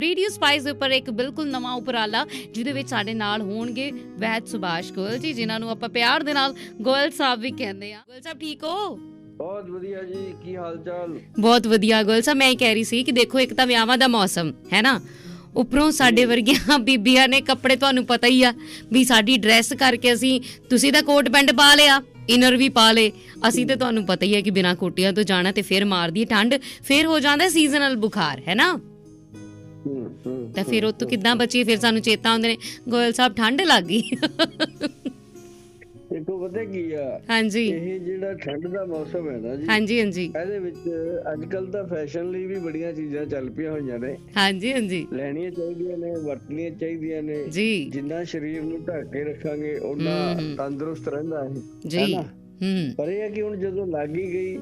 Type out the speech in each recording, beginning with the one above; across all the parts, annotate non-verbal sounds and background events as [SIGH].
Radio spice ਦੇ ਉੱਪਰ ਇੱਕ ਬਿਲਕੁਲ ਨਵਾਂ ਉਪਰਾਲਾ ਜਿਹਦੇ ਵਿੱਚ ਸਾਡੇ ਨਾਲ ਹੋਣਗੇ ਵੈਦ ਸੁਭਾਸ਼ ਗੋਇਲ ਜੀ ਜਿਨ੍ਹਾਂ ਨੂੰ ਆਪਾਂ ਪਿਆਰ ਦੇ ਨਾਲ ਗੋਇਲ ਸਾਹਿਬ ਵੀ ਕਹਿੰਦੇ ਆ ਗੋਇਲ ਸਾਹਿਬ ਠੀਕ ਹੋ? ਬਹੁਤ ਵਧੀਆ ਜੀ ਕੀ ਹਾਲ ਚਾਲ ਬਹੁਤ ਵਧੀਆ ਗੋਇਲ ਸਾਹਿਬ ਮੈਂ ਹੀ ਕਹਿ ਰਹੀ ਸੀ ਕਿ ਦੇਖੋ ਇੱਕ ਤਾਂ ਵਿਆਹਾਂ ਦਾ ਮੌਸਮ ਹੈ ਨਾ? ਉੱਪਰੋਂ ਸਾਡੇ ਵਰਗੀਆਂ [LAUGHS] ਬੀਬੀਆਂ ਨੇ ਕੱਪੜੇ ਤੁਹਾਨੂੰ ਪਤਾ ਹੀ ਆ ਵੀ ਸਾਡੀ ਡਰੈਸ ਕਰਕੇ ਅਸੀਂ ਤੁਸੀਂ ਤਾਂ ਕੋਟ ਪੈਂਟ ਪਾ ਲਿਆ ਇਨਰ ਵੀ ਪਾ ਲੇ ਅਸੀਂ ਤੇ ਤੁਹਾਨੂੰ ਪਤਾ ਹੀ ਹੈ ਕਿ ਬਿਨਾਂ ਕੋਟੀਆਂ ਤੋਂ ਜਾਣਾ ਤੇ ਫਿਰ ਮਾਰਦੀ ਠੰਡ ਫਿਰ ਹੋ ਜਾਂਦਾ ਸੀਜ਼ਨਲ ਬੁਖਾਰ ਹੈ ਨਾ? ਤਾਂ ਫਿਰ ਉਹ ਤੋਂ ਕਿੱਦਾਂ ਬਚੀਏ? ਫਿਰ ਸਾਨੂੰ ਚੇਤਾ ਆਉਂਦੇ ਨੇ ਗੋਇਲ ਸਾਹਿਬ ਠੰਡ ਲੱਗ ਗਈ। ਦੇਖੋ ਪਤਾ ਕੀ ਆ? ਹਾਂਜੀ। ਇਹ ਜਿਹੜਾ ਠੰਡ ਦਾ ਮੌਸਮ ਹੈ ਨਾ ਜੀ ਹਾਂਜੀ ਹਾਂਜੀ। ਇਹਦੇ ਵਿੱਚ ਅੱਜ ਕੱਲ ਤਾਂ ਫੈਸ਼ਨ ਲਈ ਵੀ ਬੜੀਆਂ ਚੀਜ਼ਾਂ ਚੱਲ ਪਈਆਂ ਹੋਈਆਂ ਨੇ। ਹਾਂਜੀ ਹਾਂਜੀ। ਲੈਣੀਆਂ ਚਾਹੀਦੀਆਂ ਨੇ ਵਰਤਣੀਆਂ ਚਾਹੀਦੀਆਂ ਨੇ। ਜੀ। ਜਿੰਨਾ ਸਰੀਰ ਨੂੰ ਢੱਕ ਕੇ ਰੱਖਾਂਗੇ ਉਹਨਾਂ। ਤੰਦਰੁਸਤ ਰਹਿੰਦਾ ਹੈ ਜੀ? ਹੂੰ ਪਰ ਇਹ ਹੈ ਕਿ ਹੁਣ ਜਦੋਂ ਲੱਗ ਹੀ ਗਈ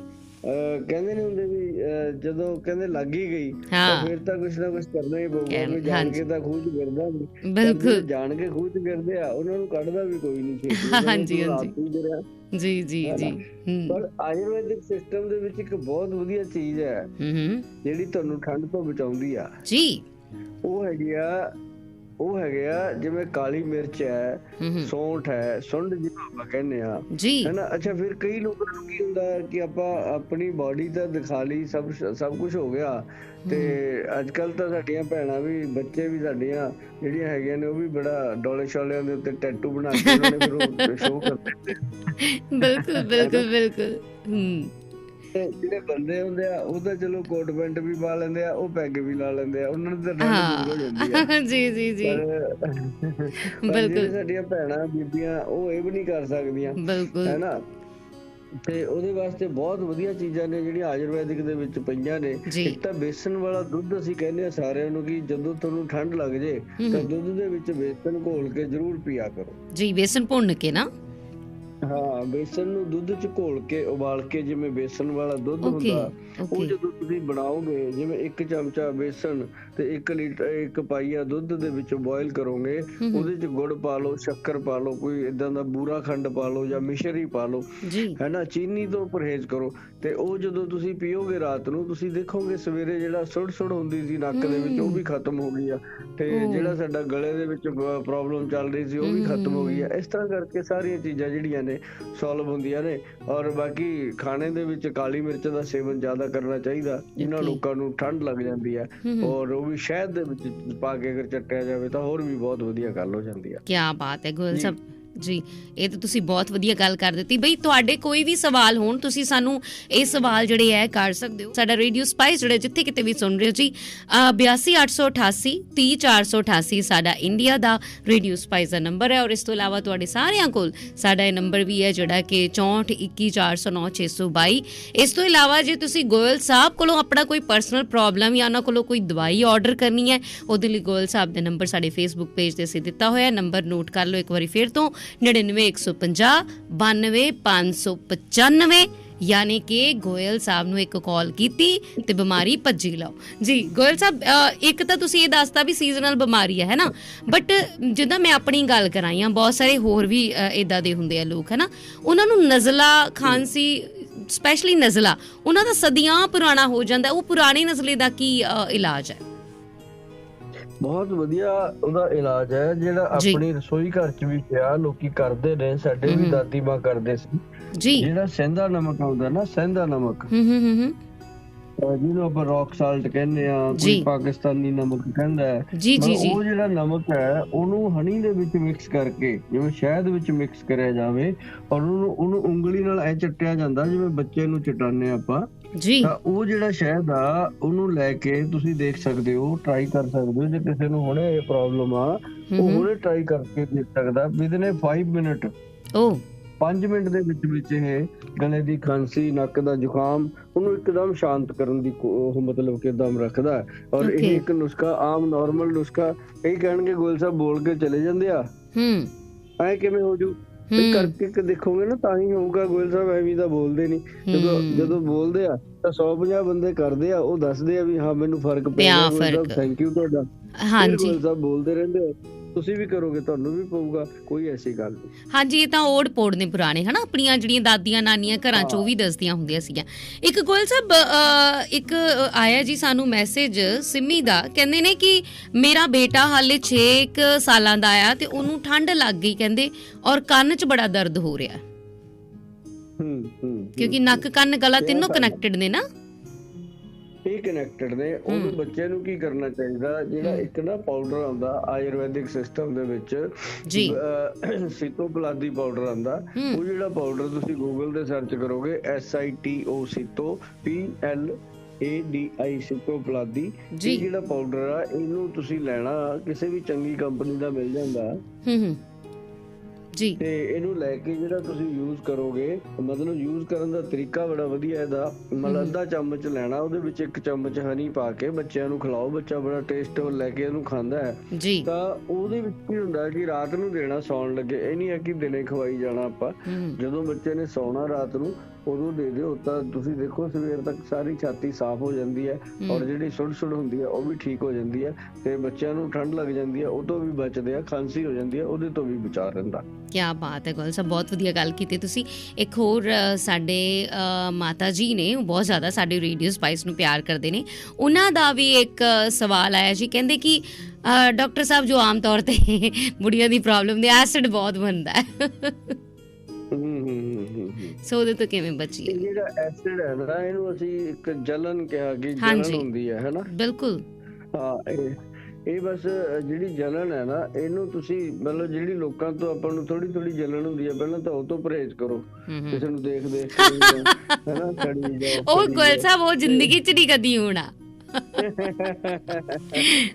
ਕਹਿੰਦੇ ਨੇ ਹੁੰਦੇ ਵੀ ਜਦੋਂ ਕਹਿੰਦੇ ਲੱਗ ਹੀ ਗਈ ਤਾਂ ਫਿਰ ਤਾਂ ਕੁਛ ਨਾ ਕੁਛ ਕਰਨਾ ਹੀ ਪਊਗਾ ਕੋਈ ਜਾਣ। ਕੇ ਤਾਂ ਖੂਜ ਗਿਰਦਾ ਨਹੀਂ ਬਿਲਕੁਲ। ਜਾਣ ਕੇ ਖੂਜ ਗਿਰਦੇ ਆ ਉਹਨਾਂ ਨੂੰ ਕੱਢਦਾ ਵੀ ਕੋਈ ਨਹੀਂ ਛੇਤੀ। ਹਾਂਜੀ, ਹਾਂਜੀ। ਜੀ ਜੀ ਜੀ। ਪਰ ਆਯੁਰਵੈਦਿਕ ਸਿਸਟਮ ਦੇ ਵਿੱਚ ਇੱਕ ਬਹੁਤ ਵਧੀਆ ਚੀਜ਼ ਹੂੰ। ਜਿਹੜੀ ਤੁਹਾਨੂੰ ਠੰਡ ਤੋਂ ਬਚਾਉਂਦੀ ਆ। ਜੀ। ਉਹ ਹੈਗੀ ਆ ਉਹ ਹੈਗੇ ਆ ਜਿਵੇਂ ਕਾਲੀ ਮਿਰਚ ਹੈ ਸੌਂਠ ਹੈ ਸੁੰਡ ਜਿਹਨੂੰ ਆਪਾਂ ਕਹਿੰਦੇ ਆ ਹੈਨਾ? ਅੱਛਾ ਫਿਰ ਕਈ ਲੋਕਾਂ ਨੂੰ ਕੀ ਹੁੰਦਾ ਕਿ ਆਪਾਂ ਆਪਣੀ ਬਾਡੀ ਤਾਂ ਦਿਖਾ ਲਈ ਸਭ ਸਭ ਕੁਝ ਹੋ ਗਿਆ। ਤੇ ਅੱਜ ਕੱਲ ਤਾਂ ਸਾਡੀਆਂ ਭੈਣਾਂ ਵੀ ਬੱਚੇ ਵੀ ਸਾਡੀਆਂ ਜਿਹੜੀਆਂ ਹੈਗੀਆਂ ਨੇ ਉਹ ਵੀ ਬੜਾ ਡੋਲੇ ਸ਼ੋਲਿਆਂ ਦੇ ਉੱਤੇ ਟੈਟੂ ਬਣਾ ਕੇ ਉਹਨਾਂ ਨੇ ਫਿਰ ਉਹ [LAUGHS] ਸ਼ੋਅ ਕਰਦੇ ਬਿਲਕੁਲ ਬਿਲਕੁਲ ਬਿਲਕੁਲ। ਹੂੰ। ਜਿਹੜੇ ਬੰਦੇ ਹੁੰਦੇ ਆ ਉਹ ਤਾਂ ਚਲੋ ਕੋਟ ਪੈਂਟ ਵੀ ਪਾ ਲੈਂਦੇ ਆ ਉਹ ਪੈਗ ਵੀ ਲਾ ਲੈਂਦੇ ਆ ਉਹਨਾਂ ਨੂੰ ਤਾਂ ਠੰਡ ਦੂਰ ਹੋ ਜਾਂਦੀ ਆ। ਹਾਂ [LAUGHS] ਜੀ ਜੀ। ਜੀ [LAUGHS] ਬਿਲਕੁਲ। ਸਾਡੀਆਂ ਭੈਣਾਂ ਬੀਬੀਆਂ ਉਹ ਇਹ ਵੀ ਨਹੀਂ ਕਰ ਸਕਦੀਆਂ। ਬਿਲਕੁਲ। ਹੈਨਾ? ਤੇ ਉਹਦੇ ਵਾਸਤੇ ਬਹੁਤ ਵਧੀਆ ਚੀਜ਼ਾਂ ਨੇ ਜਿਹੜੀਆਂ ਆਯੁਰਵੈਦਿਕ ਦੇ ਵਿੱਚ ਪਈਆਂ ਨੇ। ਇੱਕ ਤਾਂ ਬੇਸਨ ਵਾਲਾ ਦੁੱਧ ਅਸੀਂ ਕਹਿੰਦੇ ਆ ਸਾਰਿਆਂ ਨੂੰ ਕਿ ਜਦੋਂ ਤੁਹਾਨੂੰ ਠੰਡ ਲੱਗ ਜੇ ਹੂੰ ਤਾਂ ਹੂੰ। ਦੁੱਧ ਦੇ ਵਿੱਚ ਬੇਸਨ ਘੋਲ ਕੇ ਜ਼ਰੂਰ ਪੀਆ ਕਰੋ। ਜੀ ਬੇਸਨ ਭੁੰਨ ਕੇ ਨਾ। ਹਾਂ ਬੇਸਨ ਨੂੰ ਦੁੱਧ 'ਚ ਘੋਲ ਕੇ ਉਬਾਲ ਕੇ ਜਿਵੇਂ ਬੇਸਨ ਵਾਲਾ ਦੁੱਧ ਹੁੰਦਾ ਉਹ ਜਦੋਂ ਤੁਸੀਂ ਬਣਾਓਗੇ ਜਿਵੇਂ ਇੱਕ ਚਮਚਾ ਬੇਸਨ ਤੇ 1 ਲੀਟਰ ਇੱਕ ਪਾਈਆ ਦੁੱਧ ਦੇ ਵਿੱਚ ਬੋਇਲ ਕਰੋਗੇ। ਉਹਦੇ 'ਚ ਗੁੜ ਪਾ ਲਓ ਸ਼ੱਕਰ ਪਾ ਲਓ ਕੋਈ ਇਦਾਂ ਦਾ ਬੂਰਾ ਖੰਡ ਪਾ ਲਓ ਜਾਂ ਮਿਸ਼ਰੀ ਪਾ ਲਓ ਹੈਨਾ ਚੀਨੀ ਤੋਂ ਪਰਹੇਜ਼ ਕਰੋ। ਤੇ ਉਹ ਜਦੋਂ ਤੁਸੀਂ ਪੀਓਗੇ ਰਾਤ ਨੂੰ ਤੁਸੀਂ ਦੇਖੋਗੇ ਸਵੇਰੇ ਜਿਹੜਾ ਸੁੜ ਸੁੜ ਹੁੰਦੀ ਸੀ ਨੱਕ ਦੇ ਵਿੱਚ ਉਹ ਵੀ ਖਤਮ ਹੋ ਗਈ ਆ। ਤੇ। ਜਿਹੜਾ ਸਾਡਾ ਗਲੇ ਦੇ ਵਿੱਚ ਪ੍ਰੋਬਲਮ ਚੱਲ ਰਹੀ ਸੀ ਉਹ ਵੀ ਖਤਮ ਹੋ ਗਈ ਆ। ਇਸ ਤਰ੍ਹਾਂ ਕਰਕੇ ਸਾਰੀਆਂ ਚੀਜ਼ਾਂ ਜਿਹੜੀਆਂ ਨੇ ਸੋਲਵ ਹੁੰਦੀਆਂ ਨੇ। ਔਰ ਬਾਕੀ ਖਾਣੇ ਦੇ ਵਿੱਚ ਕਾਲੀ ਮਿਰਚ ਦਾ ਸੇਵਨ ਜ਼ਿਆਦਾ ਕਰਨਾ ਚਾਹੀਦਾ। ਜਿਨ੍ਹਾਂ. ਲੋਕਾਂ ਨੂੰ ਠੰਡ ਲੱਗ ਜਾਂਦੀ ਹੈ। ਹੂੰ ਹੂੰ। ਔਰ ਉਹ ਵੀ ਸ਼ਹਿਦ ਦੇ ਵਿੱਚ ਪਾ ਕੇ ਅਗਰ ਚੱਟਿਆ ਜਾਵੇ ਤਾਂ ਹੋਰ ਵੀ ਬਹੁਤ ਵਧੀਆ ਗੱਲ ਹੋ ਜਾਂਦੀ ਆ ਕੀ ਬਾਤ ਹੈ ਗੋਇਲ। ਸਾਹਿਬ ਜੀ, ਇਹ ਤਾਂ ਤੁਸੀਂ ਬਹੁਤ ਵਧੀਆ ਗੱਲ ਕਰ ਦਿੱਤੀ। ਬਈ, ਤੁਹਾਡੇ ਕੋਈ ਵੀ ਸਵਾਲ ਹੋਣ, ਤੁਸੀਂ ਸਾਨੂੰ ਇਹ ਸਵਾਲ ਜਿਹੜੇ ਹੈ ਕਰ ਸਕਦੇ ਹੋ। ਸਾਡਾ ਰੇਡੀਓ ਸਪਾਈਸ ਜਿਹੜੇ ਜਿੱਥੇ ਕਿਤੇ ਵੀ ਸੁਣ ਰਹੇ ਹੋ ਜੀ ਅਹ 82888 30488 ਸਾਡਾ ਇੰਡੀਆ ਦਾ ਰੇਡੀਓ ਸਪਾਈਸ ਦਾ ਨੰਬਰ ਹੈ ਔਰ ਇਸ ਤੋਂ ਇਲਾਵਾ ਤੁਹਾਡੇ ਸਾਰਿਆਂ ਕੋਲ ਸਾਡਾ ਇਹ ਨੰਬਰ ਵੀ ਹੈ ਜਿਹੜਾ ਕਿ 6421409622 ਇਸ ਤੋਂ ਇਲਾਵਾ ਜੇ ਤੁਸੀਂ ਗੋਇਲ ਸਾਹਿਬ ਕੋਲੋਂ ਆਪਣਾ ਕੋਈ ਪਰਸਨਲ ਪ੍ਰੋਬਲਮ ਜਾਂ ਉਹਨਾਂ ਕੋਲੋਂ ਕੋਈ ਦਵਾਈ ਆਰਡਰ ਕਰਨੀ ਹੈ, ਉਹਦੇ ਲਈ ਗੋਇਲ ਸਾਹਿਬ ਦਾ ਨੰਬਰ ਸਾਡੇ ਫੇਸਬੁੱਕ ਪੇਜ ਤੇ ਅਸੀਂ ਦਿੱਤਾ ਹੋਇਆ ਨੰਬਰ ਨੋਟ ਕਰ ਲਓ ਇੱਕ ਵਾਰੀ ਫਿਰ ਤੋਂ। 99150 92595 ਯਾਨੀ ਕਿ ਗੋਇਲ ਸਾਹਿਬ ਨੂੰ ਇੱਕ ਕਾਲ ਕੀਤੀ ਤੇ ਬਿਮਾਰੀ ਭੱਜੀ ਲਓ। ਜੀ, ਗੋਇਲ ਸਾਹਿਬ ਇੱਕ ਤਾਂ ਤੁਸੀਂ ਇਹ ਦੱਸਤਾ ਵੀ ਸੀਜ਼ਨਲ ਬਿਮਾਰੀ ਹੈ ਹੈ ਨਾ ਬਟ ਜਿੱਦਾਂ ਮੈਂ ਆਪਣੀ ਗੱਲ ਕਰਾਈਆਂ ਬਹੁਤ ਸਾਰੇ ਹੋਰ ਵੀ ਇਦਾਂ ਦੇ ਹੁੰਦੇ ਆ ਲੋਕ ਹੈ ਨਾ ਉਹਨਾਂ ਨੂੰ ਨਜ਼ਲਾ ਖਾਂਸੀ ਸਪੈਸ਼ਲੀ ਨਜ਼ਲਾ, ਉਹਨਾਂ ਦਾ ਸਦੀਆਂ ਪੁਰਾਣਾ ਹੋ ਜਾਂਦਾ, ਉਹ ਪੁਰਾਣੇ ਨਜ਼ਲੇ ਦਾ ਕੀ ਇਲਾਜ ਹੈ? ਬਹੁਤ ਵਧੀਆ ਉਹਦਾ ਇਲਾਜ ਹੈ ਜਿਹੜਾ। ਆਪਣੀ ਰਸੋਈ ਘਰ ਚ ਵੀ ਪਿਆ ਲੋਕੀ ਕਰਦੇ ਨੇ ਸਾਡੇ। ਵੀ ਦਾਦੀ ਮਾਂ ਕਰਦੇ ਸੀ। ਜੀ। ਜਿਹੜਾ ਸੈਂਦਾ ਨਮਕ ਆਉਂਦਾ ਨਾ ਸੈਂਦਾ ਨਮਕ। ਹੂੰ ਹੂੰ ਹੂੰ ਜਿਹਨੂੰ ਆਪਾਂ ਰੌਕ ਸਾਲਟ ਕਹਿੰਦੇ ਆ। ਕੋਈ ਪਾਕਿਸਤਾਨੀ ਨਮਕ ਕਹਿੰਦਾ ਹੈ। ਜੀ ਜੀ ਜੀ। ਉਹ ਜਿਹੜਾ ਨਮਕ ਹੈ ਉਹਨੂੰ ਹਨੀ ਦੇ ਵਿੱਚ ਮਿਕਸ ਕਰਕੇ ਜਿਵੇਂ ਸ਼ਹਿਦ ਵਿੱਚ ਮਿਕਸ ਕਰਿਆ ਜਾਵੇ ਔਰ ਉਹਨੂੰ ਉਹਨੂੰ ਉਂਗਲੀ ਨਾਲ ਐ ਚੱਟਿਆ ਜਾਂਦਾ ਜਿਵੇਂ ਬੱਚੇ ਨੂੰ ਚਟਾਉਂਦੇ ਆਪਾਂ। ਜੀ। ਤਾਂ ਉਹ ਜਿਹੜਾ ਸ਼ਹਿਦ ਆ ਉਹਨੂੰ ਲੈ ਕੇ ਤੁਸੀਂ ਦੇਖ ਸਕਦੇ ਹੋ ਟਰਾਈ ਕਰ ਸਕਦੇ ਹੋ ਜੇ ਕਿਸੇ ਨੂੰ ਹੁਣੇ ਇਹ ਪ੍ਰੋਬਲਮ ਆ ਉਹ ਹੁਣੇ ਟਰਾਈ ਕਰਕੇ ਦੇਖ ਸਕਦਾ ਵਿਦਨ 5 ਮਿੰਟ ਓ। 5 ਮਿੰਟ ਦੇ ਵਿੱਚ ਵਿੱਚ ਇਹ ਗਲੇ ਦੀ ਖਾਂਸੀ ਨੱਕ ਦਾ ਜ਼ੁਕਾਮ ਉਹਨੂੰ ਇੱਕਦਮ ਸ਼ਾਂਤ ਕਰਨ ਦੀ ਉਹ ਮਤਲਬ ਕਿ ਦਮ ਰੱਖਦਾ। ਔਰ. ਇਹ ਇੱਕ ਨੁਸਖਾ ਆਮ ਨਾਰਮਲ ਨੁਸਖਾ ਕਈ ਕਹਿਣਗੇ ਗੋਲ ਸਾਹਿਬ ਬੋਲ ਕੇ ਚਲੇ ਜਾਂਦੇ ਆ। ਹੂੰ ਐ ਕਿਵੇਂ ਹੋ ਜੂ? ਹੂੰ। ਕਰਕੇ ਕਿ ਦੇਖੋਗੇ ਨਾ ਤਾਂ ਹੀ ਹੋਊਗਾ ਗੋਲ ਸਾਹਿਬ ਐਵੇਂ ਤਾਂ ਬੋਲਦੇ ਨਹੀਂ। ਜਦੋਂ। ਜਦੋਂ ਬੋਲਦੇ ਆ ਤਾਂ 150 ਬੰਦੇ ਕਰਦੇ ਆ ਉਹ ਦੱਸਦੇ ਆ ਵੀ ਹਾਂ ਮੈਨੂੰ ਫ਼ਰਕ ਪਿਆ। ਥੈਂਕ ਯੂ ਤੁਹਾਡਾ। ਹਾਂਜੀ। ਗੋਲ ਸਾਹਿਬ ਬੋਲਦੇ ਰਹਿੰਦੇ ਆ। ਤੁਸੀਂ ਵੀ ਕਰੋਗੇ ਤੁਹਾਨੂੰ ਵੀ ਪਊਗਾ ਕੋਈ ਐਸੀ ਗੱਲ ਨਹੀਂ। ਹਾਂਜੀ ਇਹ ਤਾਂ ਓੜ ਪੋੜ ਨੇ ਪੁਰਾਣੇ ਹਨਾ? ਆਪਣੀਆਂ ਜਿਹੜੀਆਂ ਦਾਦੀਆਂ ਨਾਨੀਆਂ ਘਰਾਂ ਚੋਂ ਵੀ ਦੱਸਦੀਆਂ ਹੁੰਦੀਆਂ ਸੀਗੀਆਂ। ਇੱਕ ਗੋਇਲ ਸਾਹਿਬ ਇੱਕ ਆਇਆ ਜੀ ਸਾਨੂੰ ਮੈਸੇਜ ਸਿੰਮੀ ਦਾ। ਕਹਿੰਦੇ ਨੇ ਕਿ ਮੇਰਾ ਬੇਟਾ ਹਾਲੇ 6 ਸਾਲਾਂ ਦਾ ਆ ਤੇ ਉਹਨੂੰ ਠੰਡ ਲੱਗ ਗਈ ਕਹਿੰਦੇ ਔਰ ਕੰਨ 'ਚ ਬੜਾ ਦਰਦ ਹੋ ਰਿਹਾ। ਹੂੰ ਹੂੰ ਕਿਉਂਕਿ ਨੱਕ ਕੰਨ ਗਲਾ ਤਿੰਨੋਂ ਕਨੈਕਟਡ ਨੇ ਨਾ? ਇਹ ਕਨੈਕਟਡ ਨੇ ਉਹਨੂੰ ਬੱਚੇ ਨੂੰ ਕੀ ਕਰਨਾ ਚਾਹੀਦਾ? ਜਿਹੜਾ ਇੱਕ ਨਾ ਪਾਊਡਰ ਆਉਂਦਾ ਆਯੁਰਵੈਦਿਕ ਸਿਸਟਮ ਦੇ ਵਿੱਚ ਜੀ। ਸੀਤੋਪਲਾਦੀ ਪਾਊਡਰ ਆਉਂਦਾ। ਉਹ ਜਿਹੜਾ ਪਾਊਡਰ ਤੁਸੀਂ ਗੂਗਲ ਤੇ ਸਰਚ ਕਰੋਗੇ S I T O Sito P L A D I. ਇਹ ਜਿਹੜਾ ਪਾਊਡਰ ਆ ਇਹਨੂੰ ਤੁਸੀਂ ਲੈਣਾ ਕਿਸੇ ਵੀ ਚੰਗੀ ਕੰਪਨੀ ਦਾ ਮਿਲ ਜਾਂਦਾ। ਹੂੰ ਹੂੰ। ਜੀ। ਤੇ ਇਹਨੂੰ ਲੈ ਕੇ ਜਿਹੜਾ ਤੁਸੀਂ ਯੂਜ਼ ਕਰੋਗੇ ਮਤਲਬ ਯੂਜ਼ ਕਰਨ ਦਾ ਤਰੀਕਾ ਬੜਾ ਵਧੀਆ ਇਹਦਾ। ਮਤਲਬ ਅੱਧਾ ਚਮਚ ਲੈਣਾ ਉਹਦੇ ਵਿੱਚ ਇੱਕ ਚਮਚ ਹਨੀ ਪਾ ਕੇ ਬੱਚਿਆਂ ਨੂੰ ਖਿਲਾਓ। ਬੱਚਾ ਬੜਾ ਟੇਸਟ ਲੈ ਕੇ ਇਹਨੂੰ ਖਾਂਦਾ ਹੈ। ਜੀ। ਤਾਂ ਉਹਦੇ ਵਿੱਚ ਕੀ ਹੁੰਦਾ ਕਿ ਰਾਤ ਨੂੰ ਦੇਣਾ ਸੌਣ ਲੱਗੇ। ਇਹ ਨਹੀਂ ਹੈ ਕਿ ਦਿਨੇ ਖਵਾਈ ਜਾਣਾ ਆਪਾਂ। ਜਦੋਂ ਬੱਚੇ ਨੇ ਸੌਣਾ ਰਾਤ ਨੂੰ ਉਦੋਂ ਦੇ ਦਿਓ ਤਾਂ ਤੁਸੀਂ ਦੇਖੋ ਸਵੇਰ ਤੱਕ ਸਾਰੀ ਛਾਤੀ ਸਾਫ਼ ਹੋ ਜਾਂਦੀ ਹੈ ਔਰ ਜਿਹੜੀ ਸੁੜ ਸੁੜ ਹੁੰਦੀ ਹੈ ਉਹ ਵੀ ਠੀਕ ਹੋ ਜਾਂਦੀ ਹੈ ਤੇ ਬੱਚਿਆਂ ਨੂੰ ਠੰਡ ਲੱਗ ਜਾਂਦੀ ਹੈ ਉਹ ਤੋਂ ਵੀ ਬਚਦੇ ਆ ਖਾਂਸੀ ਹੋ ਜਾਂਦੀ ਹੈ ਉਹਦੇ ਤੋਂ ਵੀ ਬਚਾ ਰਹਿੰਦਾ। ਕੀ ਬਾਤ ਹੈ ਗੋਇਲ ਸਾਹਿਬ ਬਹੁਤ ਵਧੀਆ ਗੱਲ ਕੀਤੀ ਤੁਸੀਂ। ਇੱਕ ਹੋਰ ਸਾਡੇ ਮਾਤਾ ਜੀ ਨੇ ਉਹ ਬਹੁਤ ਜ਼ਿਆਦਾ ਸਾਡੇ ਰੇਡੀਓ ਸਪਾਈਸ ਨੂੰ ਪਿਆਰ ਕਰਦੇ ਨੇ। ਉਹਨਾਂ ਦਾ ਵੀ ਇੱਕ ਸਵਾਲ ਆਇਆ ਜੀ ਕਹਿੰਦੇ ਕਿ ਡਾਕਟਰ ਸਾਹਿਬ ਜੋ ਆਮ ਤੌਰ ਤੇ [LAUGHS] ਬੁੜੀਆਂ ਦੀ ਪ੍ਰੋਬਲਮ ਦੇ ਐਸਿਡ ਬਹੁਤ ਬਣਦਾ ਹੂੰ। ਸੋ ਉਹਦੇ ਤੋਂ ਕਿਵੇਂ ਬਚੀਏ? ਜਿਹੜਾ ਐਸਿਡ ਹੈ ਨਾ ਇਹਨੂੰ ਅਸੀਂ ਇੱਕ ਜਲਨ ਕਿਹਾ ਕਿ ਜਲਨ। ਹੁੰਦੀ ਹੈ ਹੈਨਾ ਬਿਲਕੁਲ। ਹਾਂ ਇਹ ਇਹ ਬਸ ਜਿਹੜੀ ਜਲਨ ਹੈ ਨਾ ਇਹਨੂੰ ਤੁਸੀਂ ਮਤਲਬ ਜਿਹੜੀ ਲੋਕਾਂ ਤੋਂ ਆਪਾਂ ਨੂੰ ਥੋੜੀ ਥੋੜੀ ਜਲਨ ਹੁੰਦੀ ਹੈ ਪਹਿਲਾਂ ਤਾਂ ਉਹ ਤੋਂ ਪਰਹੇਜ਼ ਕਰੋ। ਕਿਸੇ ਨੂੰ ਦੇਖ ਦੇਖ ਕੇ ਹੈਨਾ ਛੜੀ [LAUGHS] ਜਾਓ ਉਹ ਜਾਓ। ਸਾਹਿਬ ਉਹ ਜ਼ਿੰਦਗੀ ਚ ਨਹੀਂ ਕਦੀ ਹੋਣਾ।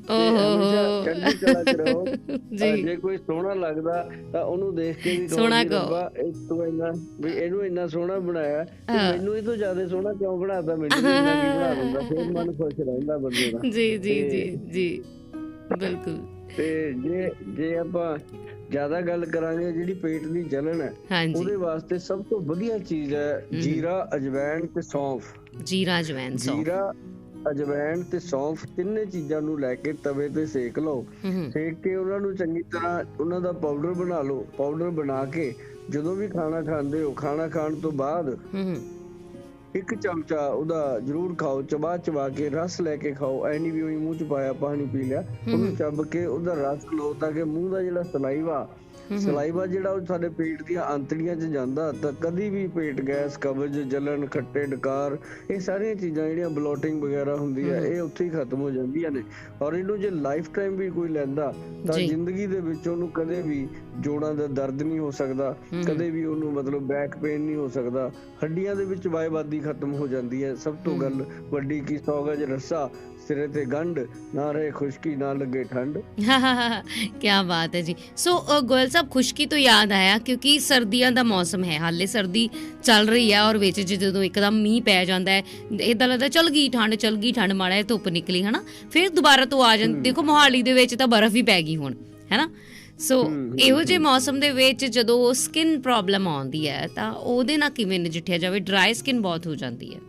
ਓਹੋ। [LAUGHS] ਜੀ। ਜੇ ਕੋਈ ਸੋਹਣਾ ਲੱਗਦਾ ਤਾਂ ਉਹਨੂੰ ਦੇਖ ਕੇ ਵੀ ਸੋਹਣਾ ਕਹੋ। ਇਹ ਤੂੰ ਇੰਨਾ ਵੀ ਇਹਨੂੰ ਇੰਨਾ ਸੋਹਣਾ ਬਣਾਇਆ। ਮੈਨੂੰ ਇਹ ਤੋਂ ਜ਼ਿਆਦਾ ਸੋਹਣਾ ਕਿਉਂ ਬਣਾਤਾ? ਮੈਨੂੰ ਇੰਨਾ ਕੀ ਬਣਾ ਦਿੰਦਾ ਫਿਰ ਮਨ ਖੁਸ਼ ਰਹਿੰਦਾ ਬੰਦੇ ਦਾ। ਜੀ ਜੀ ਜੀ ਜੀ। ਬਿਲਕੁਲ। ਤੇ ਜੇ ਜੇ ਆਪਾਂ ਜ਼ਿਆਦਾ ਗੱਲ ਕਰਾਂਗੇ ਜਿਹੜੀ ਪੇਟ ਦੀ ਜਲਨ ਹੈ ਉਹਦੇ ਵਾਸਤੇ ਸਭ ਤੋਂ ਵਧੀਆ ਚੀਜ਼ ਹੈ ਜੀਰਾ ਅਜਵਾਇਣ ਤੇ ਸੌਂਫ। ਜੀਰਾ ਜਵੈਨ ਸੌ ਜੀਰਾ ਅਜਵਾਇਣ ਤੇ ਸੌਂਫ ਤਿੰਨੇ ਚੀਜ਼ਾਂ ਨੂੰ ਲੈ ਕੇ ਤਵੇ ਤੇ ਸੇਕ ਲਓ। ਸੇਕ ਕੇ ਉਹਨਾਂ ਨੂੰ ਚੰਗੀ ਤਰ੍ਹਾਂ ਉਹਨਾਂ ਦਾ ਪਾਊਡਰ ਬਣਾ ਲਓ। ਪਾਊਡਰ ਬਣਾ ਕੇ ਜਦੋਂ ਵੀ ਖਾਣਾ ਖਾਂਦੇ ਹੋ ਖਾਣਾ ਖਾਣ ਤੋਂ ਬਾਅਦ ਇੱਕ ਚਮਚਾ ਉਹਦਾ ਜ਼ਰੂਰ ਖਾਓ ਚਬਾ ਚਬਾ ਕੇ ਰਸ ਲੈ ਕੇ ਖਾਓ। ਐ ਨਹੀਂ ਵੀ ਉਹੀ ਮੂੰਹ ਚ ਪਾਇਆ ਪਾਣੀ ਪੀ ਲਿਆ। ਉਹਨੂੰ ਚੱਬ ਕੇ ਉਹਦਾ ਰਸ ਲਓ ਤਾਂ ਕਿ ਮੂੰਹ ਦਾ ਜਿਹੜਾ ਸਲਾਈਵਾ ਸਲਾਈਵਾ ਜਿਹੜਾ ਉਹ ਸਾਡੇ ਪੇਟ ਦੀਆਂ ਅੰਤੜੀਆਂ 'ਚ ਜਾਂਦਾ ਤਾਂ ਕਦੀ ਵੀ ਪੇਟ ਗੈਸ ਕਬਜ਼ ਜਲਨ ਖੱਟੇ ਡਕਾਰ ਇਹ ਸਾਰੀਆਂ ਚੀਜ਼ਾਂ ਜਿਹੜੀਆਂ ਬਲੋਟਿੰਗ ਵਗੈਰਾ ਹੁੰਦੀ ਹੈ ਇਹ ਉੱਥੇ ਹੀ ਖਤਮ ਹੋ ਜਾਂਦੀਆਂ ਨੇ। ਔਰ ਇਹਨੂੰ ਜੇ ਲਾਈਫ ਟਾਈਮ ਵੀ ਕੋਈ ਲੈਂਦਾ ਤਾਂ। ਜ਼ਿੰਦਗੀ ਦੇ ਵਿੱਚ ਉਹਨੂੰ ਕਦੇ ਵੀ ਜੋੜਾਂ ਦਾ ਦਰਦ ਨਹੀਂ ਹੋ ਸਕਦਾ ਕਦੇ ਵੀ ਉਹਨੂੰ ਮਤਲਬ ਬੈਕ ਪੇਨ ਨਹੀਂ ਹੋ ਸਕਦਾ। ਹੱਡੀਆਂ ਦੇ ਵਿੱਚ ਵਾਇਵਾਦੀ ਖਤਮ ਹੋ ਜਾਂਦੀ ਹੈ। ਸਭ ਤੋਂ ਗੱਲ ਵੱਡੀ ਕੀ 100 ਗਜ ਰੱਸਾ ਸਿਰੇ ਤੇ ਗੰਢ ਨਾ ਰਹੇ ਖੁਸ਼ਕੀ ਨਾ ਲੱਗੇ ਠੰਡ [LAUGHS] ਕੀ ਬਾਤ ਹੈ ਜੀ। ਸੋ ਗੋਇਲ ਸਾਹਿਬ ਖੁਸ਼ਕੀ ਤੋਂ ਯਾਦ ਆਇਆ ਕਿਉਂਕਿ ਸਰਦੀਆਂ ਦਾ ਮੌਸਮ ਹੈ। ਹਾਲੇ ਸਰਦੀ ਚੱਲ ਰਹੀ ਹੈ ਔਰ ਵਿੱਚ ਜ- ਜਦੋਂ ਇੱਕਦਮ ਮੀਂਹ ਪੈ ਜਾਂਦਾ ਹੈ ਇਦਾਂ ਲੱਗਦਾ ਚਲ ਗਈ ਠੰਡ ਚਲ ਗਈ ਠੰਡ ਮਾੜਾ ਜਿਹਾ ਧੁੱਪ ਨਿਕਲੀ ਹਨਾ? ਫਿਰ ਦੁਬਾਰਾ ਤੋਂ ਆ ਜਾਂਦੀ ਦੇਖੋ ਮੋਹਾਲੀ ਦੇ ਵਿੱਚ ਤਾਂ ਬਰਫ਼ ਹੀ ਪੈ ਗਈ ਹੁਣ ਹੈਨਾ? ਸੋ ਇਹੋ ਜਿਹੇ ਮੌਸਮ ਦੇ ਵਿੱਚ ਜਦੋਂ ਸਕਿਨ ਪ੍ਰੋਬਲਮ ਆਉਂਦੀ ਹੈ ਤਾਂ ਉਹਦੇ ਨਾਲ ਕਿਵੇਂ ਨਜਿੱਠਿਆ ਜਾਵੇ? ਡਰਾਈ ਸਕਿਨ ਬਹੁਤ ਹੋ ਜਾਂਦੀ ਹੈ।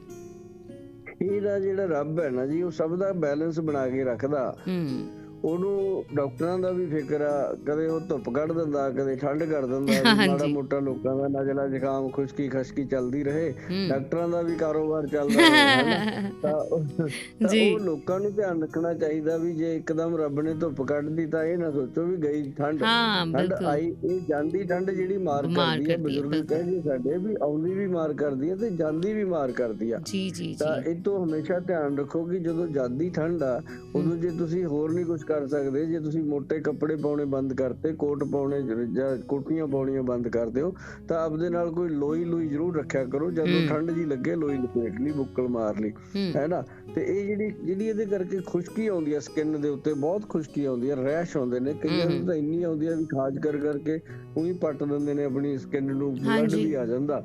ਇਹਦਾ ਜਿਹੜਾ ਰੱਬ ਹੈ ਨਾ ਜੀ ਉਹ ਸਭ ਦਾ ਬੈਲੈਂਸ ਬਣਾ ਕੇ ਰੱਖਦਾ। ਹੂੰ। ਉਹਨੂੰ ਡਾਕਟਰਾਂ ਦਾ ਵੀ ਫਿਕਰ ਆ ਕਦੇ ਉਹ ਧੁੱਪ ਕੱਢ ਦਿੰਦਾ ਕਦੇ ਠੰਡ ਕਰ ਦਿੰਦਾ ਮਾੜਾ ਮੋਟਾ ਲੋਕਾਂ ਦਾ ਨਜ਼ਲਾ ਜ਼ੁਕਾਮ ਖੁਸ਼ਕੀ ਖਸ਼ਕੀ ਚੱਲਦੀ ਰਹੇ ਹੂੰ। ਡਾਕਟਰਾਂ ਦਾ ਵੀ ਕਾਰੋਬਾਰ ਚੱਲਦਾ ਹਨਾ। [LAUGHS] ਤਾਂ ਉਹ- ਲੋਕਾਂ ਨੂੰ ਧਿਆਨ ਰੱਖਣਾ ਚਾਹੀਦਾ ਵੀ ਜੇ ਇੱਕਦਮ ਰੱਬ ਨੇ ਧੁੱਪ ਕੱਢਦੀ ਤਾਂ ਇਹ ਨਾ ਸੋਚੋ ਵੀ ਗਈ ਠੰਡ। ਹਾਂ ਠੰਡ ਆਈ ਇਹ ਜਾਂਦੀ ਠੰਡ ਜਿਹੜੀ ਮਾਰ ਕਰਦੀ ਹੈ ਹੈ, ਬਜ਼ੁਰਗ ਕਹਿੰਦੇ ਸਾਡੇ ਵੀ ਆਉਂਦੀ ਵੀ ਮਾਰ ਕਰਦੀ ਹੈ ਤੇ ਜਾਂਦੀ ਵੀ ਮਾਰ ਕਰਦੀ ਆ। ਜੀ ਜੀ ਤਾਂ ਇਹ ਤੋਂ ਹਮੇਸ਼ਾ ਧਿਆਨ ਰੱਖੋ ਕਿ ਜਦੋਂ ਜਾਂਦੀ ਠੰਡ ਆ ਉਦੋਂ ਜੇ ਤੁਸੀਂ ਹੋਰ ਨਹੀਂ ਕੁਝ ਕਰ ਸਕਦੇ ਜੇ ਤੁਸੀਂ ਮੋٹے ਕੱਪੜੇ ਪਾਉਣੇ ਬੰਦ ਕਰਤੇ ਕੋਟ ਪਾਉਣੇ ਜ- ਕੋਟੀਆਂ ਪਾਉਣੀਆਂ ਬੰਦ ਕਰ ਦਿਓ ਤਾਂ ਆਪਦੇ ਨਾਲ ਕੋਈ ਲੋਈ ਲੋਈ ਜ਼ਰੂਰ ਰੱਖਿਆ ਕਰੋ ਜਦੋਂ ਠੰਡ ਜੀ ਲੱਗੇ ਲੋਈ ਲਪੇਟ ਲਈ ਬੁੱਕਲ ਮਾਰ ਲਈ ਹੂੰ। ਨਾ? ਤੇ ਇਹ ਜਿਹੜੀ ਜਿਹੜੀ ਇਹਦੇ ਕਰਕੇ ਖੁਸ਼ਕੀ ਆਉਂਦੀ ਹੈ ਸਕਿਨ ਦੇ ਉੱਤੇ ਬਹੁਤ ਖੁਸ਼ਕੀ ਆਉਂਦੀ ਹੈ ਰੈਸ਼ ਆਉਂਦੇ ਨੇ ਕਈਆਂ ਨੂੰ ਤਾਂ ਇੰਨੀ ਆਉਂਦੀ ਹੈ ਵੀ ਖਾਜ ਕਰ ਕਰਕੇ ਉਹੀ ਪੱਟ ਦਿੰਦੇ ਨੇ ਆਪਣੀ ਸਕਿਨ ਨੂੰ ਬਲੱਡ। ਵੀ ਆ ਜਾਂਦਾ।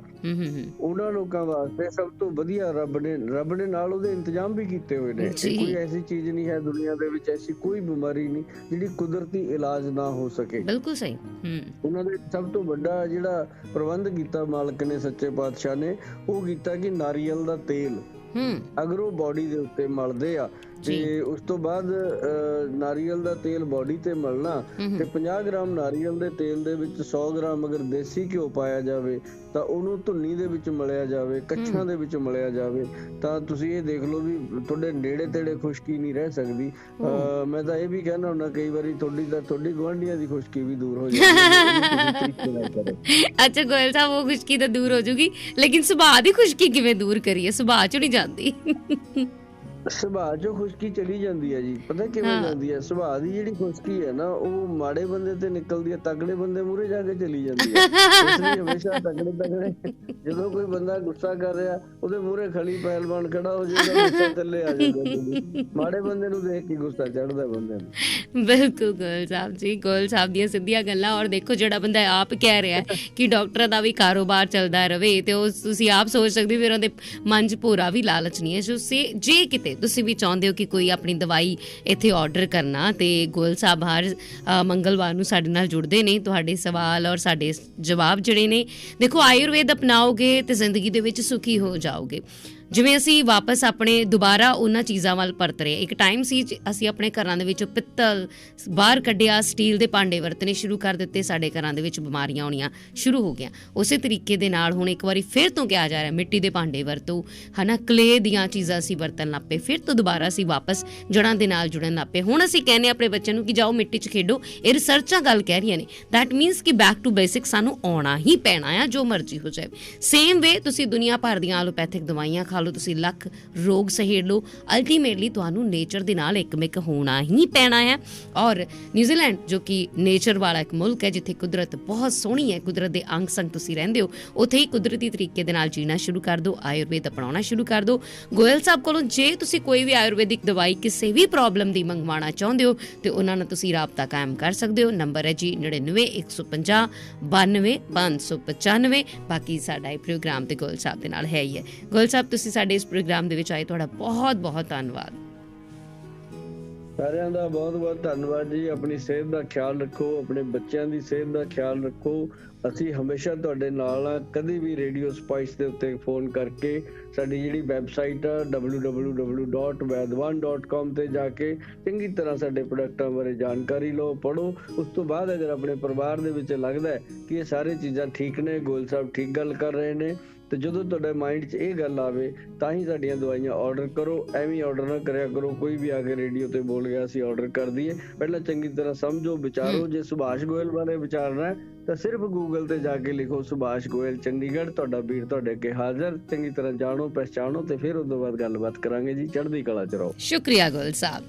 ਉਹਨਾਂ ਲੋਕਾਂ ਵਾਸਤੇ ਸਭ ਤੋਂ ਵਧੀਆ ਰੱਬ ਨੇ ਰੱਬ ਨੇ ਨਾਲ ਉਹਦੇ ਇੰਤਜ਼ਾਮ ਵੀ ਕੀਤੇ ਹੋਏ ਨੇ ਕੋਈ ਐਸੀ ਚੀਜ਼ ਨਹੀਂ ਹੈ ਦੁਨੀਆ ਦੇ ਵਿੱਚ ਐਸੀ ਕੋਈ ਬਿਮਾਰੀ ਨਹੀਂ ਜਿਹੜੀ ਕੁਦਰਤੀ ਇਲਾਜ ਨਾ ਹੋ ਸਕੇ। ਬਿਲਕੁਲ ਸਹੀ। ਹੂੰ। ਉਹਨਾਂ ਦੇ ਸਭ ਤੋਂ ਵੱਡਾ ਜਿਹੜਾ ਪ੍ਰਬੰਧ ਕੀਤਾ ਮਾਲਕ ਨੇ ਸੱਚੇ ਪਾਤਸ਼ਾਹ ਨੇ ਉਹ ਕੀਤਾ ਕਿ ਨਾਰੀਅਲ ਦਾ ਤੇਲ। ਹੂੰ। ਅਗਰ ਉਹ ਬਾਡੀ ਦੇ ਉੱਤੇ ਮਲਦੇ ਆ ਤੇ ਉਸ ਤੋਂ ਬਾਅਦ ਨਾਰੀਅਲ ਦਾ ਤੇਲ ਬਾਡੀ ਤੇ ਮਲਣਾ ਤੇ 50 ਗ੍ਰਾਮ ਨਾਰੀਅਲ ਦੇ ਤੇਲ ਦੇ ਵਿੱਚ 100 ਗ੍ਰਾਮ ਅਗਰ ਦੇਸੀ ਘਿਓ ਪਾਇਆ ਜਾਵੇ ਤਾਂ ਉਹਨੂੰ ਧੁੰਨੀ ਦੇ ਵਿੱਚ ਮਲਿਆ ਜਾਵੇ ਕੱਛਾਂ ਦੇ ਵਿੱਚ ਮਲਿਆ ਜਾਵੇ ਤਾਂ ਤੁਸੀਂ ਇਹ ਦੇਖ ਲਓ ਵੀ ਤੁਹਾਡੇ ਨੇੜੇ ਤੇੜੇ ਖੁਸ਼ਕੀ ਨਹੀਂ ਰਹਿ ਸਕਦੀ। ਮੈਂ ਤਾਂ ਇਹ ਵੀ ਕਹਿਣਾ ਹੁੰਦਾ ਕਈ ਵਾਰੀ ਤੁਹਾਡੀ ਤਾਂ ਤੁਹਾਡੀ ਗੁਆਂਢੀਆਂ ਦੀ ਖੁਸ਼ਕੀ ਵੀ ਦੂਰ ਹੋ [LAUGHS] ਜਾਂਦੀ। ਅੱਛਾ ਗੋਇਲ ਸਾਹਿਬ ਉਹ ਖੁਸ਼ਕੀ ਤਾਂ ਦੂਰ ਹੋ ਜੂਗੀ ਲੇਕਿਨ ਸੁਭਾਅ ਦੀ ਖੁਸ਼ਕੀ ਕਿਵੇਂ ਦੂਰ ਕਰੀਏ? ਸੁਭਾਅ ਚ ਨਹੀਂ ਜਾਂਦੀ। ਸੁਭਾਅ ਚੋਂ ਖੁਸ਼ਕੀ ਚਲੀ ਜਾਂਦੀ ਹੈ ਜੀ ਪਤਾ ਕਿਵੇਂ। ਜਾਂਦੀ ਹੈ? ਸੁਭਾਅ ਦੀ ਜਿਹੜੀ ਖੁਸ਼ਕੀ ਹੈ ਨਾ ਉਹ ਮਾੜੇ ਬੰਦੇ ਤੇ ਨਿਕਲਦੀ ਹੈ ਤਗੜੇ ਬੰਦੇ ਮੂਰੇ ਜਾ ਕੇ ਚਲੀ ਜਾਂਦੀ ਹੈ। ਇਸ ਲਈ ਹਮੇਸ਼ਾ ਤਗੜੇ ਤਗੜੇ ਜਦੋਂ ਕੋਈ ਬੰਦਾ ਗੁੱਸਾ ਕਰ ਰਿਹਾ ਉਹਦੇ ਮੂਰੇ ਖਲੀ ਪਹਿਲਵਾਨ ਖੜਾ ਹੋ ਜਾਏਗਾ ਗੁੱਸਾ ਥੱਲੇ ਆ ਜਾਏਗਾ ਮਾੜੇ ਬੰਦੇ ਨੂੰ ਦੇਖ ਕੇ ਗੁੱਸਾ ਚੜਦਾ ਬੰਦੇ ਨੂੰ। ਬਿਲਕੁਲ ਗੋਇਲ ਸਾਹਿਬ ਜੀ ਗੋਇਲ ਸਾਹਿਬ ਦੀਆਂ ਸਿੱਧੀਆਂ ਗੱਲਾਂ ਔਰ ਦੇਖੋ ਜਿਹੜਾ ਬੰਦਾ ਆਪ ਕਹਿ ਰਿਹਾ ਕਿ ਡਾਕਟਰਾਂ ਦਾ ਵੀ ਕਾਰੋਬਾਰ ਚੱਲਦਾ ਰਵੇ ਤੇ ਉਹ ਤੁਸੀਂ ਆਪ ਸੋਚ ਸਕਦੇ ਹੋ ਫਿਰ ਉਹਦੇ ਮਨ 'ਚ ਪੂਰਾ ਵੀ ਲਾਲਚ ਨਹੀਂ ਹੈ। ਜੋ ਸੇ ਜੇ ਕਿਤੇ ਤੁਸੀਂ ਵੀ ਚਾਹੁੰਦੇ ਹੋ ਕਿ ਕੋਈ ਆਪਣੀ ਦਵਾਈ ਇੱਥੇ ਆਰਡਰ ਕਰਨਾ ਤੇ ਗੋਇਲ ਸਾਹਿਬ ਹਰ ਮੰਗਲਵਾਰ ਨੂੰ ਸਾਡੇ ਨਾਲ ਜੁੜਦੇ ਨੇ, ਤੁਹਾਡੇ ਸਵਾਲ ਔਰ ਸਾਡੇ ਜਵਾਬ ਜਿਹੜੇ ਨੇ, ਦੇਖੋ ਆਯੁਰਵੇਦ ਅਪਣਾਓਗੇ ਤੇ ਜ਼ਿੰਦਗੀ ਦੇ ਵਿੱਚ ਸੁਖੀ ਹੋ ਜਾਓਗੇ। ਜਿਵੇਂ ਅਸੀਂ ਵਾਪਸ ਆਪਣੇ ਦੁਬਾਰਾ ਉਹਨਾਂ ਚੀਜ਼ਾਂ ਵੱਲ ਪਰਤ ਰਹੇ ਇੱਕ ਟਾਈਮ ਸੀ ਅਸੀਂ ਆਪਣੇ ਘਰਾਂ ਦੇ ਵਿੱਚੋਂ ਪਿੱਤਲ ਬਾਹਰ ਕੱਢਿਆ ਸਟੀਲ ਦੇ ਭਾਂਡੇ ਵਰਤਨੇ ਸ਼ੁਰੂ ਕਰ ਦਿੱਤੇ, ਸਾਡੇ ਘਰਾਂ ਦੇ ਵਿੱਚ ਬਿਮਾਰੀਆਂ ਆਉਣੀਆਂ ਸ਼ੁਰੂ ਹੋ ਗਈਆਂ। ਉਸੇ ਤਰੀਕੇ ਦੇ ਨਾਲ ਹੁਣ ਇੱਕ ਵਾਰੀ ਫਿਰ ਤੋਂ ਕਿਹਾ ਜਾ ਰਿਹਾ, ਮਿੱਟੀ ਦੇ ਭਾਂਡੇ ਵਰਤੋ, ਹਨਾ ਕਲੇ ਦੀਆਂ ਚੀਜ਼ਾਂ ਅਸੀਂ ਵਰਤਣ ਲੱਗ ਪਏ, ਫਿਰ ਤੋਂ ਦੁਬਾਰਾ ਅਸੀਂ ਵਾਪਸ ਜੜਾਂ ਦੇ ਨਾਲ ਜੁੜਨ ਲੱਗ ਪਏ। ਹੁਣ ਅਸੀਂ ਕਹਿੰਦੇ ਹਾਂ ਆਪਣੇ ਬੱਚਿਆਂ ਨੂੰ ਕਿ ਜਾਓ ਮਿੱਟੀ 'ਚ ਖੇਡੋ, ਇਹ ਰਿਸਰਚਾਂ ਗੱਲ ਕਹਿ ਰਹੀਆਂ ਨੇ। ਥੈਟ ਮੀਨਸ ਕਿ ਬੈਕ ਟੂ ਬੇਸਿਕ ਸਾਨੂੰ ਆਉਣਾ ਹੀ ਪੈਣਾ ਆ, ਜੋ ਮਰਜ਼ੀ ਹੋ ਜਾਵੇ। ਸੇਮ ਵੇ ਤੁਸੀਂ ਦੁਨੀਆ ਭਰ ਦੀਆਂ ਐਲੋਪੈਥਿਕ ਦਵਾਈਆਂ ਖਾ ਲਓ ਤੁਸੀਂ ਲੱਖ ਰੋਗ ਸਹੇੜ ਲਓ। ਅਲਟੀਮੇਟਲੀ ਤੁਹਾਨੂੰ ਨੇਚਰ ਦੇ ਨਾਲ ਇੱਕਮਿਕ ਹੋਣਾ ਹੀ ਪੈਣਾ ਹੈ। ਔਰ ਨਿਊਜ਼ੀਲੈਂਡ ਜੋ ਕਿ ਨੇਚਰ ਵਾਲਾ ਇੱਕ ਮੁਲਕ ਹੈ, ਜਿੱਥੇ ਕੁਦਰਤ ਬਹੁਤ ਸੋਹਣੀ ਹੈ, ਕੁਦਰਤ ਦੇ ਅੰਗ ਸੰਗ ਤੁਸੀਂ ਰਹਿੰਦੇ ਹੋ, ਉੱਥੇ ਹੀ ਕੁਦਰਤੀ ਤਰੀਕੇ ਦੇ ਨਾਲ ਜੀਣਾ ਸ਼ੁਰੂ ਕਰ ਦਿਓ, ਆਯੁਰਵੇਦ ਅਪਣਾਉਣਾ ਸ਼ੁਰੂ ਕਰ ਦਿਓ। ਗੋਇਲ ਸਾਹਿਬ ਕੋਲੋਂ ਜੇ ਤੁਸੀਂ ਕੋਈ ਵੀ ਆਯੁਰਵੈਦਿਕ ਦਵਾਈ ਕਿਸੇ ਵੀ ਪ੍ਰੋਬਲਮ ਦੀ ਮੰਗਵਾਉਣਾ ਚਾਹੁੰਦੇ ਹੋ, ਤੇ ਉਹਨਾਂ ਨਾਲ ਤੁਸੀਂ ਰਾਬਤਾ ਕਾਇਮ ਕਰ ਸਕਦੇ ਹੋ। ਨੰਬਰ ਹੈ ਜੀ 99150 92595 ਬਾਕੀ ਸਾਡਾ ਇਹ ਪ੍ਰੋਗਰਾਮ ਤੇ ਗੋਇਲ ਸਾਹਿਬ ਦੇ ਨਾਲ ਹੈ ਹੀ ਹੈ। ਗੋਇਲ ਸਾਹਿਬ, ਤੁਸੀਂ ਸਾਡੇ ਇਸ ਪ੍ਰੋਗਰਾਮ ਦੇ ਵਿੱਚ ਆਏ, ਤੁਹਾਡਾ ਬਹੁਤ ਬਹੁਤ ਧੰਨਵਾਦ। ਸਾਰਿਆਂ ਦਾ ਬਹੁਤ ਬਹੁਤ ਧੰਨਵਾਦ ਜੀ। ਆਪਣੀ ਸਿਹਤ ਦਾ ਖਿਆਲ ਰੱਖੋ, ਆਪਣੇ ਬੱਚਿਆਂ ਦੀ ਸਿਹਤ ਦਾ ਖਿਆਲ ਰੱਖੋ। ਅਸੀਂ ਹਮੇਸ਼ਾ ਤੁਹਾਡੇ ਨਾਲ ਆ ਕਦੇ ਵੀ ਰੇਡੀਓ ਸਪਾਈਸ ਦੇ ਉੱਤੇ ਫੋਨ ਕਰਕੇ ਸਾਡੀ ਜਿਹੜੀ ਵੈਬਸਾਈਟ ਆ www.vaidwan.com ਤੇ ਜਾ ਕੇ ਚੰਗੀ ਤਰ੍ਹਾਂ ਸਾਡੇ ਪ੍ਰੋਡਕਟਾਂ ਬਾਰੇ ਜਾਣਕਾਰੀ ਲਓ ਪੜੋ ਉਸ ਤੋਂ ਬਾਅਦ ਅਗਰ ਆਪਣੇ ਪਰਿਵਾਰ ਦੇ ਵਿੱਚ ਲੱਗਦਾ ਕਿ ਇਹ ਸਾਰੇ ਚੀਜ਼ਾਂ ਠੀਕ ਨੇ ਗੋਲ ਸਾਹਿਬ ਠੀਕ ਗੱਲ ਕਰ ਰਹੇ ਨੇ ਤੇ ਜਦੋਂ ਤੁਹਾਡੇ ਮਾਈਂਡ 'ਚ ਇਹ ਗੱਲ ਆਵੇ ਤਾਂ ਹੀ ਸਾਡੀਆਂ ਦਵਾਈਆਂ ਆਰਡਰ ਕਰੋ ਐਵੇਂ ਆਰਡਰ ਨਾ ਕਰਿਆ ਕਰੋ ਕੋਈ ਵੀ ਆ ਕੇ ਰੇਡੀਓ ਤੇ ਬੋਲ ਗਿਆ ਅਸੀਂ ਆਰਡਰ ਕਰ ਦਈਏ। ਪਹਿਲਾਂ ਚੰਗੀ ਤਰ੍ਹਾਂ ਸਮਝੋ ਵਿਚਾਰੋ ਜੇ ਸੁਭਾਸ਼ ਗੋਇਲ ਬਾਰੇ ਵਿਚਾਰਨਾ ਤਾਂ ਸਿਰਫ ਗੂਗਲ ਤੇ ਜਾ ਕੇ ਲਿਖੋ ਸੁਭਾਸ਼ ਗੋਇਲ ਚੰਡੀਗੜ੍ਹ ਤੁਹਾਡਾ ਵੀਰ ਤੁਹਾਡੇ ਅੱਗੇ ਹਾਜ਼ਰ ਚੰਗੀ ਤਰ੍ਹਾਂ ਜਾਣੋ ਪਛਾਣੋ ਤੇ ਫਿਰ ਉਸ ਤੋਂ ਬਾਅਦ ਗੱਲਬਾਤ ਕਰਾਂਗੇ ਜੀ ਚੜ੍ਹਦੀ ਕਲਾ ਚ ਰਹੋ। ਸ਼ੁਕਰੀਆ ਗੋਇਲ ਸਾਹਿਬ।